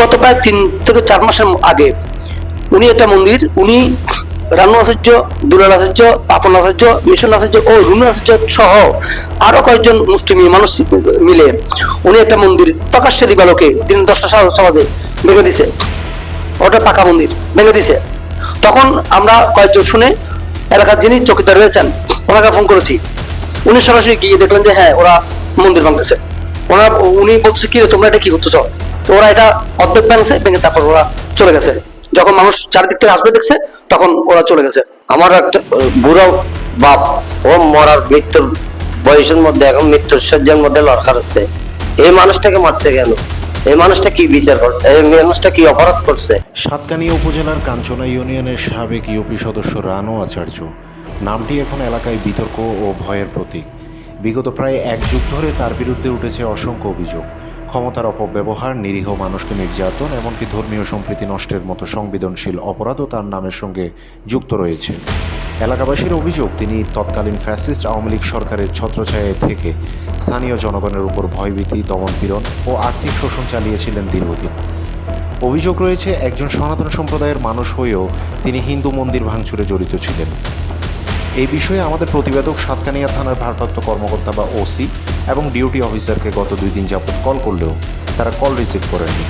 গত প্রায় তিন থেকে চার মাসের আগে উনি একটা মন্দির, উনি রানু আচার্য, দুলাল আচার্য, পাপন আচার্য, মিশন আচার্য ও রুনু আচার্য সহ আরও কয়েকজন মুসলিম মানুষ মিলে উনি একটা মন্দির প্রকাশ্যে দিবালোকে দিন দশটা সমাজে ভেঙে দিছে। ওটা পাকা মন্দির, ভেঙে দিছে। তখন আমরা কয়েকজন শুনে এলাকার যিনি চৌকিদার রয়েছেন, ওনাকে ফোন করেছি। উনি সরাসরি গিয়ে দেখলেন যে হ্যাঁ ওরা মন্দির ভাঙতেছে। ওনারা, উনি বলছে কি তোমরা এটা কি করতেছ? তো ওরা এটা অর্ধেক ভাঙছে ভেঙে তারপর ওরা চলে গেছে। যখন মানুষ চারিদিক থেকে আসবে দেখছে তখন ওরা চলে গেছে। আমার একটা বুড়ো বাপ ও মরার মৃত্যুর বয়সের মধ্যে এখন মৃত্যুর সজ্জার মধ্যে লড়কা হচ্ছে এই মানুষটাকে মারছে কেন? এই মানুষটা কি বিচার করছে এই মানুষটা কি অপরাধ করছে? সাতকানিয়া উপজেলার কাঞ্চনা ইউনিয়নের সাবেক ইউপি সদস্য রানু আচার্য। নামটি এখন এলাকায় বিতর্ক ও ভয়ের প্রতীক। বিগত প্রায় এক যুগ ধরে তার বিরুদ্ধে উঠেছে অসংখ্য অভিযোগ। ক্ষমতার অপব্যবহার, নিরীহ মানুষকে নির্যাতন, এমনকি ধর্মীয় সম্প্রীতি নষ্টের মতো সংবেদনশীল অপরাধও তার নামের সঙ্গে যুক্ত রয়েছে। এলাকাবাসীর অভিযোগ, তিনি তৎকালীন ফ্যাসিস্ট আওয়ামী লীগ সরকারের ছত্রছায়ায় থেকে স্থানীয় জনগণের উপর ভয়ভীতি, দমনপীড়ন ও আর্থিক শোষণ চালিয়েছিলেন দীর্ঘদিন অভিযোগ রয়েছে, একজন সনাতন সম্প্রদায়ের মানুষ হয়েও তিনি হিন্দু মন্দির ভাঙচুরে জড়িত ছিলেন। এই বিষয়ে আমাদের প্রতিবেদক সাতকানিয়া থানার ভারপ্রাপ্ত কর্মকর্তা বা ওসি এবং ডিউটি অফিসারকে গত দুই দিন যাবত কল করলেও তারা কল রিসিভ করেননি।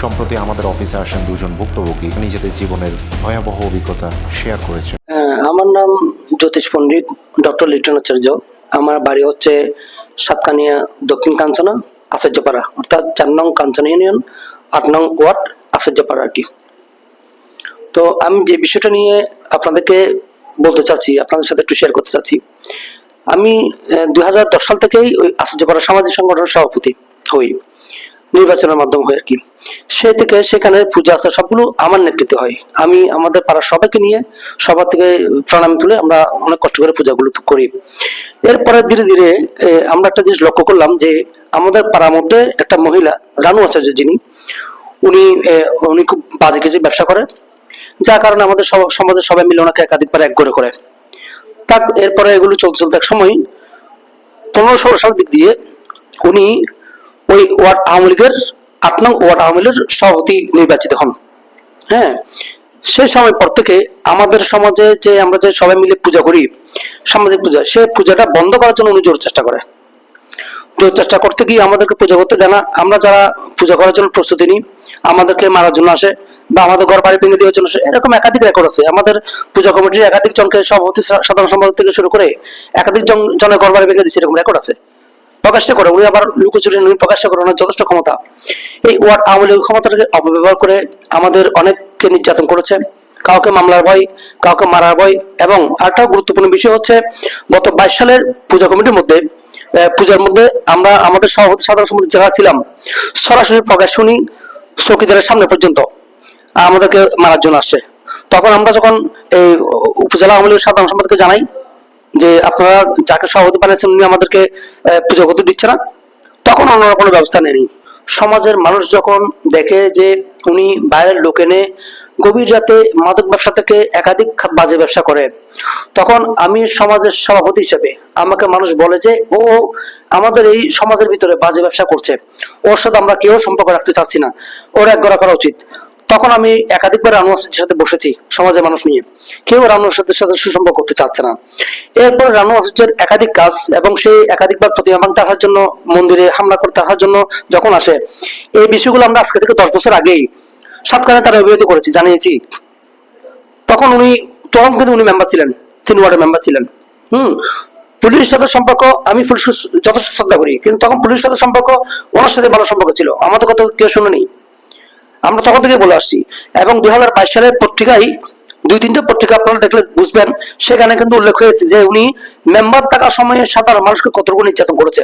সম্প্রতি আমাদের অফিসে আসেন দুজন ভুক্তভোগী। নিজেদের জীবনের ভয়াবহ অভিজ্ঞতা শেয়ার করেছেন। হ্যাঁ, আমার নাম জ্যোতিষ পণ্ডিত ডক্টর লিটন আচার্য। আমার বাড়ি হচ্ছে সাতকানিয়া দক্ষিণ কাঞ্চনা আচার্যপাড়া অর্থাৎ চার নং কাঞ্চনা ইউনিয়ন আট নং ওয়ার্ড আচার্যপাড়া আর কি। তো আমি যে বিষয়টা নিয়ে আপনাদেরকে বলতে চাচ্ছি, আপনাদের সাথে একটু শেয়ার করতে চাচ্ছি। আমি দু হাজার দশ সাল থেকেই ওই আচার্যপাড়া সামাজিক সংগঠনের সভাপতি হই, নির্বাচনের মাধ্যমে হয় আর কি সে থেকে সেখানে পূজা আছে সবগুলো আমার নেতৃত্বে হয়। আমি, আমাদের পাড়ার সবাইকে নিয়ে সবার থেকে প্রণাম তুলে আমরা অনেক কষ্ট করে পূজাগুলো করি। এরপরে ধীরে ধীরে আমরা একটা জিনিস লক্ষ্য করলাম যে, আমাদের পাড়ার মধ্যে একটা মহিলা রানু আচার্য যিনি, উনি উনি খুব বাজে কিছু ব্যবসা করে। যার কারণে আমাদের সমাজের সবাই মিলে ওনাকে একাধিকবার এক করে করে। তার এরপরে এগুলো চলতে চলতে এক সময় পনেরো ষোলো সাল দিক দিয়ে উনি ওই ওয়ার্ড আওয়ামী লীগের আট নং ওয়ার্ড আওয়ামী লীগের সভাপতি নির্বাচিত হন। হ্যাঁ সেই সময় পর থেকে আমাদের সমাজে যে আমরা যে সবাই মিলে পূজা করি, সামাজিক পূজা, সে পূজাটা বন্ধ করার জন্য উনি জোর চেষ্টা করে। জোর চেষ্টা করতে গিয়ে আমাদেরকে পূজা করতে জানা আমরা যারা পূজা করার জন্য প্রস্তুতি নিই, আমাদেরকে মারার জন্য আসে। বা আমাদের ঘর, বাড়ি ভেঙে দেওয়ার জন্য এরকম একাধিক রেকর্ড আছে। আমাদের পূজা কমিটির একাধিক জনকে সভাপতি সাধারণ সম্পাদক থেকে শুরু করে একাধিক জন, জনের ঘর, বাড়ি ভেঙে দিচ্ছে এরকম রেকর্ড আছে। প্রকাশ্য করে, উনি আবার লুকোচুরি উনি প্রকাশ্য করে ওনার যথেষ্ট ক্ষমতা। এই ওয়ার্ড আওয়ামী লীগ ক্ষমতাটাকে অপব্যবহার করে আমাদের অনেককে নির্যাতন করেছে। কাউকে মামলার ভয়, কাউকে মারার ভয় এবং আরেকটা গুরুত্বপূর্ণ বিষয় হচ্ছে, গত বাইশ সালের পূজা কমিটির মধ্যে পূজার মধ্যে আমরা আমাদের সভাপতি, সাধারণ সমিতি যারা ছিলাম, সরাসরি প্রকাশ শুনি চৌকিদারের সামনে পর্যন্ত আমাদেরকে মারার জন্য আসছে। তখন আমরা যখন এই উপজেলা আওয়ামী সাধারণ সম্পাদককে জানাই যে আপনারা যাকে সভাপতি বানিয়েছেন উনি আমাদেরকে পুজো করতে দিচ্ছে না, তখন ওনারা কোনো ব্যবস্থা নেয়নি। সমাজের মানুষ যখন দেখে যে উনি বাইরের লোক এনে গভীর রাতে মাদক ব্যবসা থেকে একাধিক বাজে ব্যবসা করে, তখন আমি সমাজের সভাপতি হিসেবে আমাকে মানুষ বলে যে ও, আমাদের এই সমাজের ভিতরে বাজে ব্যবসা করছে। ওর সাথে আমরা কেউ সম্পর্ক রাখতে চাচ্ছি না। ওর এক গড়া করা উচিত। তখন আমি একাধিকবার রানু আচার্যের সাথে বসেছি সমাজের মানুষ নিয়ে। কেউ রানু আচার্যের সাথে সুসম্পর্ক করতে চাচ্ছে না। এরপর রানু আচার্যের একাধিক কাজ এবং সেই একাধিকবার প্রতিমা ভাঙতে আসার জন্য মন্দিরে হামলা করতে আসার জন্য যখন আসে, এই বিষয়গুলো আমরা আজকে থেকে দশ বছর আগেই সাতকানে তারা অভিহিত করেছি, জানিয়েছি। তখন উনি তখন কিন্তু উনি মেম্বার ছিলেন, তিন ওয়ার্ডের মেম্বার ছিলেন। হুম, পুলিশের সাথে সম্পর্ক আমি পুলিশকে যথেষ্ট শ্রদ্ধা করি, কিন্তু তখন পুলিশের সাথে সম্পর্ক ওনার সাথে ভালো সম্পর্ক ছিল। আমাদের কথা কেউ শুনেনি। আমরা তখন থেকে বলে আসছি। এবং দুই হাজার বাইশ সালের পত্রিকায় দুই তিনটে পত্রিকা আপনারা দেখলে বুঝবেন, সেখানে কিন্তু উল্লেখ হয়েছে যে উনি মেম্বার থাকার সময়ে সাধারণ মানুষকে কতটুকু নির্যাতন করেছে।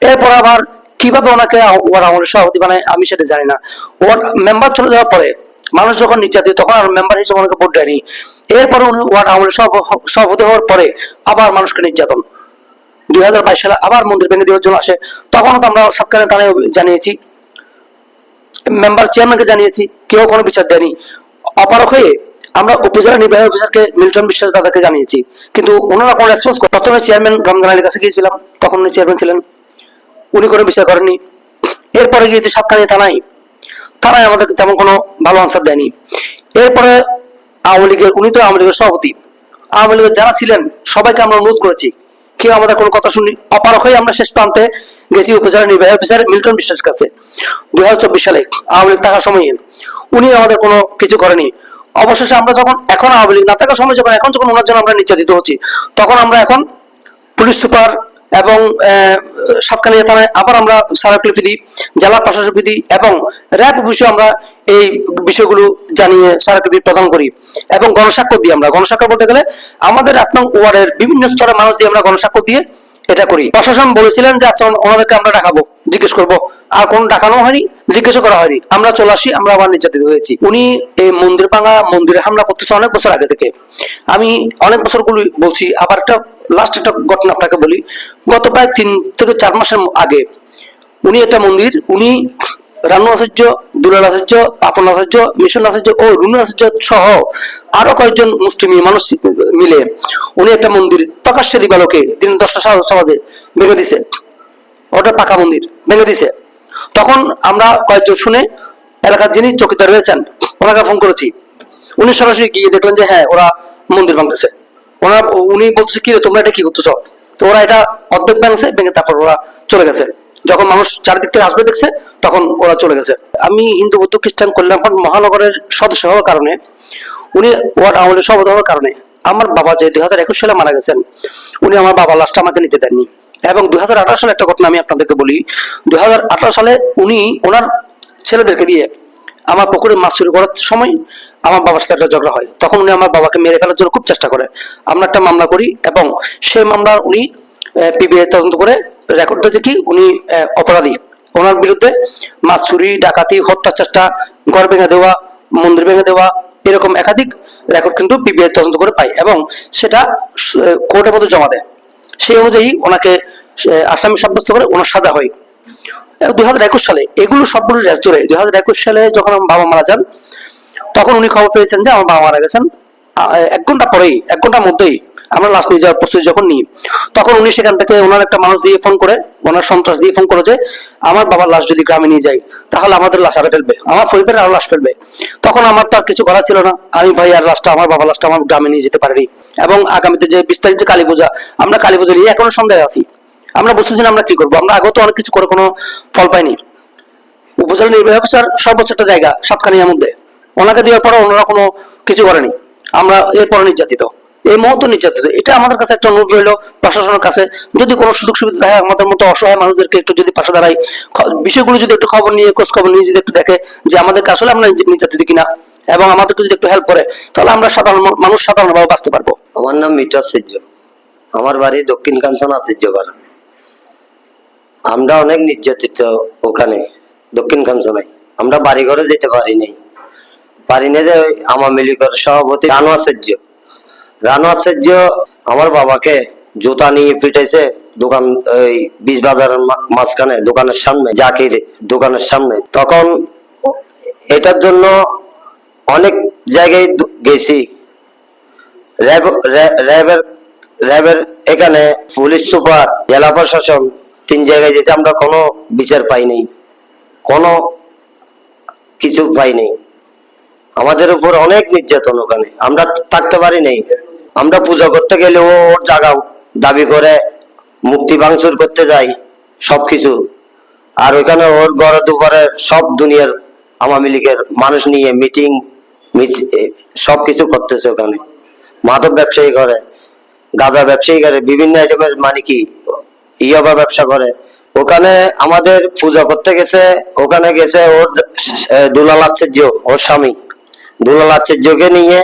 এরপর আবার কীভাবে ওনাকে ওর আমলের সভাপতি বানায়, আমি সেটা জানি না। ওর মেম্বার চলে যাওয়ার পরে মানুষ যখন নির্যাতিত, তখন আর মেম্বার হিসেবে ওনাকে ভোট দেয়নি। এরপরে উনি ওয়ার্ড আমলের সভ- সভাপতি হওয়ার পরে আবার মানুষকে নির্যাতন। দুই হাজার বাইশ সালে আবার মন্দির ভেঙে দেওয়ার জন্য আসে। তখনও তো আমরা সৎকারে থানায় জানিয়েছি। মেম্বার চেয়ারম্যানকে জানিয়েছি, কেউ কোনো বিচার দেয়নি। অপারক হয়ে আমরা উপজেলা নির্বাহী অফিসারকে মিল্টন বিশ্বাস দাদাকে জানিয়েছি। কিন্তু ওনারা কোনো রেসপন্স প্রথমে চেয়ারম্যান রমজান আলীর কাছে গিয়েছিলাম, তখন উনি চেয়ারম্যান ছিলেন। উনি কোনো বিচার করেননি। এরপরে গিয়েছি সাতকানিয়া থানায়। থানায় আমাদেরকে তেমন কোনো ভালো আনসার দেয়নি। এরপরে আওয়ামী লীগের উনি তো আওয়ামী লীগের সভাপতি। আওয়ামী লীগের যারা ছিলেন, সবাইকে আমরা অনুরোধ করেছি। কেউ আমাদের কোনো কথা শুনি অপারক হয়ে আমরা শেষ প্রান্তে গেছি উপজেলা নির্বাহী অফিসার মিল্টন বিশ্বাস কাছে দুই হাজার চব্বিশ সালে আওয়ামী লীগ থাকার সময়ে। উনি আমাদের কোনো কিছু করেনি। অবশেষে আমরা যখন এখন আওয়ামী লীগ না থাকার সময় যখন এখন যখন ওনার জন্য আমরা নির্যাতিত হচ্ছি তখন আমরা এখন পুলিশ সুপার এবং আহ, সাতকানিয়া থানায় আবার আমরা স্মারকলিপি দিই জেলা প্রশাসক দিই এবং র্যাব অফিসে আমরা এই বিষয়গুলো জানিয়ে স্মারকলিপি প্রদান করি এবং গণস্বাক্ষর দিই আমরা। গণস্বাক্ষর বলতে গেলে আমাদের নং ওয়ার্ডের বিভিন্ন স্তরের মানুষ দিয়ে আমরা গণস্বাক্ষর দিয়ে এটা করি। প্রশাসন বলেছিলেন যে আচ্ছা ওনাদেরকে আমরা ডাকাবো, জিজ্ঞেস করব। আর কোন ডাকানো হয়নি, জিজ্ঞেসও করা হয়নি। আমরা চলে আসি, আমরা আবার নির্যাতিত হয়েছি। উনি এই মন্দির ভাঙা, মন্দিরে হামলা করতেছে অনেক বছর আগে থেকে। আমি অনেক বছরগুলি বলছি, আবার একটা লাস্ট একটা ঘটনা আপনাকে বলি। গত প্রায় তিন থেকে চার মাসের আগে উনি একটা মন্দির, উনি রানু আচার্য, দুলাল আচার্য, পাপন আচার্য, মিশন আচার্য ও রুনু আচার্য সহ আরও কয়েকজন মুসলিম মানুষ মিলে উনি একটা মন্দির প্রকাশ্যে দিবালোকে দিন দশটা বাজে ভেঙে দিছে। ওটা পাকা মন্দির, ভেঙে দিছে। তখন আমরা কয়েকজন শুনে এলাকার যিনি চৌকিদার রয়েছেন, ওনাকে ফোন করেছি। উনি সরাসরি গিয়ে দেখলেন যে হ্যাঁ ওরা মন্দির ভাঙতেছে। ওনারা উনি বলছে কি তোমরা এটা কি করতেছ? তো ওরা এটা অর্ধেক ভাঙছে, ভেঙে তারপর ওরা চলে গেছে। যখন মানুষ চারিদিক থেকে আসবে দেখছে তখন ওরা চলে গেছে। আমি হিন্দু বৌদ্ধ খ্রিস্টান কল্যাণ মহানগরের সদস্য হওয়ার কারণে, উনি ওয়ার্ড আওয়ামী সভাপতি হওয়ার কারণে আমার বাবা যে দুই হাজার একুশ সালে মারা গেছেন, উনি আমার বাবা লাস্টটা আমাকে নিতে দেননি। এবং দুই হাজার আঠারো সালে একটা ঘটনা আমি আপনাদেরকে বলি। দুই হাজার আঠারো সালে উনি ওনার ছেলেদেরকে দিয়ে আমার পুকুরে মাছ চুরি করার সময় আমার বাবার সাথে একটা ঝগড়া হয়। তখন উনি আমার বাবাকে মেরে ফেলার জন্য খুব চেষ্টা করে। আমরা একটা মামলা করি এবং সেই মামলা উনি পিবিআই তদন্ত করে রেকর্ড কি উনি অপরাধী। ওনার বিরুদ্ধে মাছ চুরি, ডাকাতি হত্যা চেষ্টা, ঘর ভেঙে দেওয়া, মন্দির ভেঙে দেওয়া, এরকম একাধিক রেকর্ড কিন্তু পিবিআই তদন্ত করে পাই এবং সেটা কোর্টের মধ্যে জমা দেয়। সেই অনুযায়ী ওনাকে আসামি সাব্যস্ত করে ওনার সাজা হয়। দুই হাজার একুশ সালে এগুলো সবগুলো রেস ধরে দুই হাজার একুশ সালে যখন আমার বাবা মারা যান, তখন উনি খবর পেয়েছেন যে আমার বাবা মারা গেছেন। এক ঘণ্টা পরেই, এক ঘণ্টার মধ্যেই আমরা লাশ নিয়ে যাওয়ার প্রস্তুতি যখন নিই, তখন উনি সেখান থেকে ওনার একটা মানুষ দিয়ে ফোন করে, ওনার সন্ত্রাস দিয়ে ফোন করে যে, আমার বাবার লাশ যদি গ্রামে নিয়ে যাই তাহলে আমাদের লাশ আরও ফেলবে, আমার পরিবারের আরও লাশ ফেলবে। তখন আমার তো আর কিছু করা ছিল না। আমি, ভাই, আর লাশটা আমার বাবার লাশটা আমার গ্রামে নিয়ে যেতে পারিনি। এবং আগামীতে যে বিস্তারিত কালী পূজা আমরা কালী পূজা নিয়ে এখনও সন্দেহে আছি। আমরা বুঝতেছি না আমরা কি করব। আমরা আগত অনেক কিছু করে কোনো ফল পাইনি। উপজেলা নির্বাহী অফিসার সর্বোচ্চ একটা জায়গা সাতখানিয়ার মধ্যে। ওনাকে দেওয়ার পরে ওনারা কোনো কিছু করেনি। আমরা এরপরে নির্যাতিত। এই মুহূর্তে নির্যাতিত। এটা আমাদের কাছে একটা অনুরোধ রইল প্রশাসনের কাছে। যদি কোনো সুযোগ সুবিধা থাকে, আমাদের মতো অসহায় মানুষদেরকে একটু যদি পাশে দাঁড়ায় বিষয়গুলো যদি একটু খবর নিয়ে খোঁজ খবর নিয়ে যদি একটু দেখে যে আমাদেরকে আসলে আমরা নির্য- নির্যাতিত কিনা এবং আমাদেরকে যদি একটু হেল্প করে, তাহলে আমরা সাধারণ মানুষ সাধারণভাবে বাঁচতে পারব। আমার নাম মিঠু আচার্য আমার বাড়ি দক্ষিণ কাঞ্চন আচার্যপাড়া আমরা অনেক নির্যাতিত ওখানে, দক্ষিণ কাঞ্চনায় আমরা বাড়ি ঘরে যেতে পারি নাই। পারি না যে আওয়ামী লীগের সভাপতি আচার্য রানু আচার্য আমার বাবাকে জুতা নিয়ে পিটাইছে দোকান ওই বীজ বাজারের মা- মাঝখানে, দোকানের সামনে, জাকির দোকানের সামনে। তখন এটার জন্য অনেক জায়গায় গেছি। র্যাব র্যাবের র্যাবের এখানে পুলিশ সুপার, জেলা প্রশাসন, তিন জায়গায় যেতে আমরা কোনো বিচার পাইনি। কোনো কিছু পাইনি। আমাদের উপর অনেক নির্যাতন ওখানে। আমরা থাকতে পারি নাই। আমরা পূজা করতে গেলে ও ওর জায়গা দাবি করে, মুক্তি ভাঙচুর করতে যাই, সবকিছু। আর ওইখানে ওর ঘরে দুপুরে সব দুনিয়ার আওয়ামী লীগের মানুষ নিয়ে মিটিং সবকিছু করতেছে ওখানে। মাদক ব্যবসায়ী করে, গাঁজা ব্যবসায়ী করে, বিভিন্ন আইটেমের মানে কি, ইয়াবা ব্যবসা করে। ওখানে আমাদের পূজা করতে গেছে, ওখানে গেছে ওর দুলাল আচার্য, ওর স্বামী। দুলাল আচার্যকে নিয়ে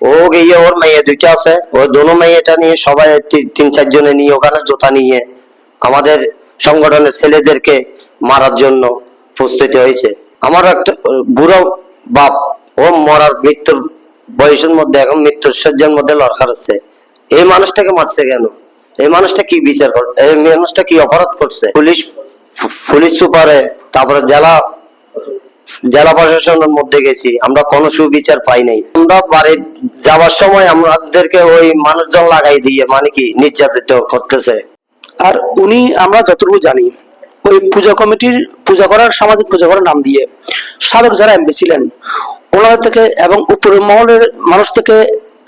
ও গিয়ে ওর মেয়ে দুইটা আছে। ওর দোনো মেয়েটা নিয়ে সবাই তিন চারজনে নিয়ে ওখানে জোতা নিয়ে আমাদের সংগঠনের ছেলেদেরকে মারার জন্য প্রস্তুতি হয়েছে। আমার একটা বুড়ো বাপ, ও মরার মৃত্যুর বয়সের মধ্যে এখন মৃত্যুর সজ্জার মধ্যে লড়কার হচ্ছে। এই মানুষটাকে মারছে কেন? এই মানুষটা কি বিচার করছে এই মানুষটা কি অপরাধ করছে? পুলিশ পুলিশ সুপারে, তারপরে জেলা জেলা প্রশাসনের মধ্যে গেছি। আমরা কোনো সুবিচার পাই নাই। আমরা বাড়ি যাওয়ার সময় আমাদেরকে ওই মানুষজন লাগাই দিয়ে মানে কি নির্যাতিত করতেছে। আর উনি, আমরা যতটুকু জানি, ওই পূজা কমিটির, পূজা করার সামাজিক পূজা করার নাম দিয়ে সাবেক যারা এমপি ছিলেন, ওনাদের থেকে এবং উপরের মহলের মানুষ থেকে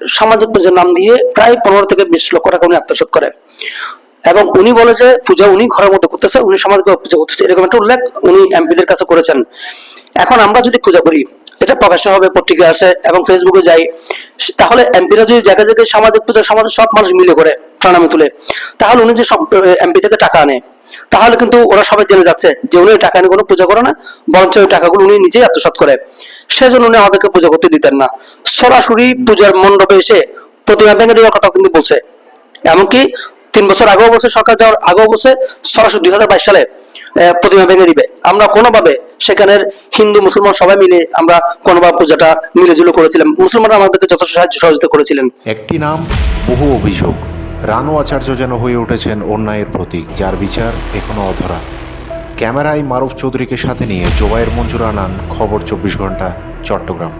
সামাজিক পূজার নাম দিয়ে প্রায় পনেরো থেকে বিশ লক্ষ টাকা উনি আত্মসাৎ করে। এবং উনি বলে যে পূজা উনি ঘরের মধ্যে করতেছে, উনি সামাজিক পূজা করতেছে, এরকম একটা উল্লেখ উনি এমপিদের কাছে করেছেন। এখন আমরা যদি পূজা করি, এটা প্রকাশ্য হবে পত্রিকা আসে এবং ফেসবুকে যাই, তাহলে এমপিরা যদি জায়গায় জায়গায় সামাজিক পূজা সমাজের সব মানুষ মিলে করে প্রণামী তুলে, তাহলে উনি যে এমপি থেকে টাকা আনে, তাহলে কিন্তু ওরা সবাই জেনে যাচ্ছে যে উনি টাকা নিয়ে কোনো পূজা করে না, বরঞ্চ ওই টাকাগুলো উনি নিজেই আত্মসাৎ করে। সেজন্য উনি আমাদেরকে পূজা করতে দিতেন না। সরাসরি পূজার মণ্ডপে এসে প্রতিমা ভেঙে দেওয়ার কথা কিন্তু বলছে। এমনকি তিন বছর আগেও বলছে সরকার যাওয়ার আগেও বলছে সরাসরি দুই হাজার বাইশ সালে প্রতিমা ভেঙে দিবে। আমরা কোনোভাবে সেখানের হিন্দু, মুসলমান সবাই মিলে আমরা কোনোভাবে পূজাটা মিলে জুলে করেছিলাম। মুসলমানরা আমাদেরকে যথেষ্ট সাহায্য সহযোগিতা করেছিলেন। একটি নাম, বহু অভিযোগ। রানু আচার্য যেন হয়ে উঠেছেন অন্যায়ের প্রতীক, যার বিচার এখনও অধরা। ক্যামেরায় মারুফ চৌধুরীকে সাথে নিয়ে জোবাইর মঞ্জুর আনান, খবর চব্বিশ ঘণ্টা, চট্টগ্রাম।